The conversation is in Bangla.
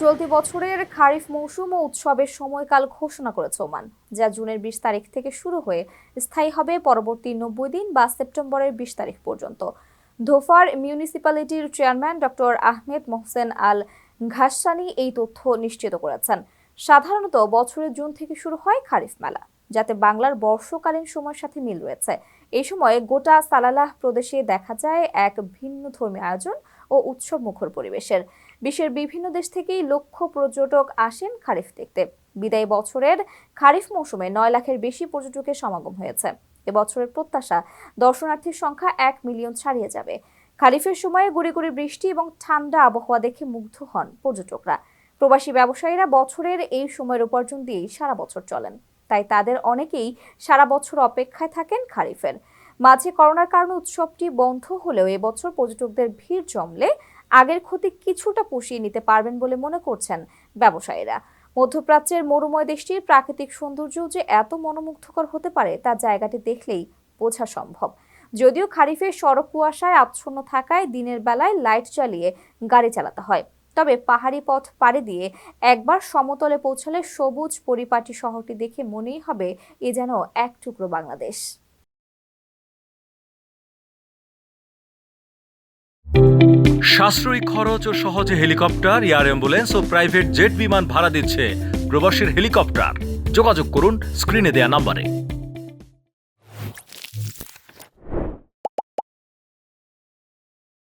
চলতি বছরের খারিফ মৌসুম ও উৎসবের সময়কাল ঘোষণা করেছে ওমান, যা জুনের বিশ তারিখ থেকে শুরু হয়ে স্থায়ী হবে পরবর্তী নব্বই দিন বা সেপ্টেম্বরের বিশ তারিখ পর্যন্ত। Dhofar মিউনিসিপ্যালিটির chairman doctor Ahmed Mohsen Al Ghasani এই তথ্য নিশ্চিত করেছেন। সাধারণত বছরের জুন থেকে শুরু হয় খারিফ মেলা। যাতে বাংলার বর্ষকালীন সময়ের সাথে মিল রয়েছে। এই সময়ে গোটা সালালাহ প্রদেশে দেখা যায় এক ভিন্ন ধর্মী আয়োজন ও উৎসব মুখর পরিবেশের। বিশ্বের বিভিন্ন দেশ থেকেই লক্ষ পর্যটক আসেন খারিফ দেখতে। বিদায়ী বছরের খারিফ মৌসুমে নয় লাখের বেশি পর্যটকের সমাগম হয়েছে। এবছরের প্রত্যাশা, দর্শনার্থীর সংখ্যা এক মিলিয়ন ছাড়িয়ে যাবে। খারিফের সময়ে গুড়ি গুড়ি বৃষ্টি এবং ঠান্ডা আবহাওয়া দেখে মুগ্ধ হন পর্যটকরা। প্রবাসী ব্যবসায়ীরা বছরের এই সময়ের উপার্জন দিয়েই সারা বছর চলেন। তাই তাদের অনেকেই সারা বছর অপেক্ষায় থাকেন খারিফের। মাঝে করোনার কারণে উৎসবটি বন্ধ হলেও এবছর পর্যটকদের ভিড় জমলে আগের ক্ষতি কিছুটা পুষিয়ে নিতে পারবেন বলে মনে করছেন ব্যবসায়ীরা। মধ্যপ্রাচ্যের মরুময় দেশটির প্রাকৃতিক সৌন্দর্য যে এত মনোমুগ্ধকর হতে পারে তা জায়গাটি দেখলেই বোঝা সম্ভব। যদিও খারিফের সড়ক কুয়াশায় আচ্ছন্ন থাকায় দিনের বেলায় লাইট জ্বালিয়ে গাড়ি চালাতে হয়। তবে পাহাড়ি পথ পাড়ি দিয়ে একবার সমতলে পৌঁছালে সবুজ পরিপাটি শহরটি দেখে মনেই হবে এ যেন এক টুকরো বাংলাদেশ। সাশ্রয়ী খরচ ও সহজে হেলিকপ্টার, এয়ার অ্যাম্বুলেন্স ও প্রাইভেট জেট বিমান ভাড়া দিচ্ছে প্রবাসীর হেলিকপ্টার। যোগাযোগ করুন স্ক্রিনে দেয়া নাম্বারে।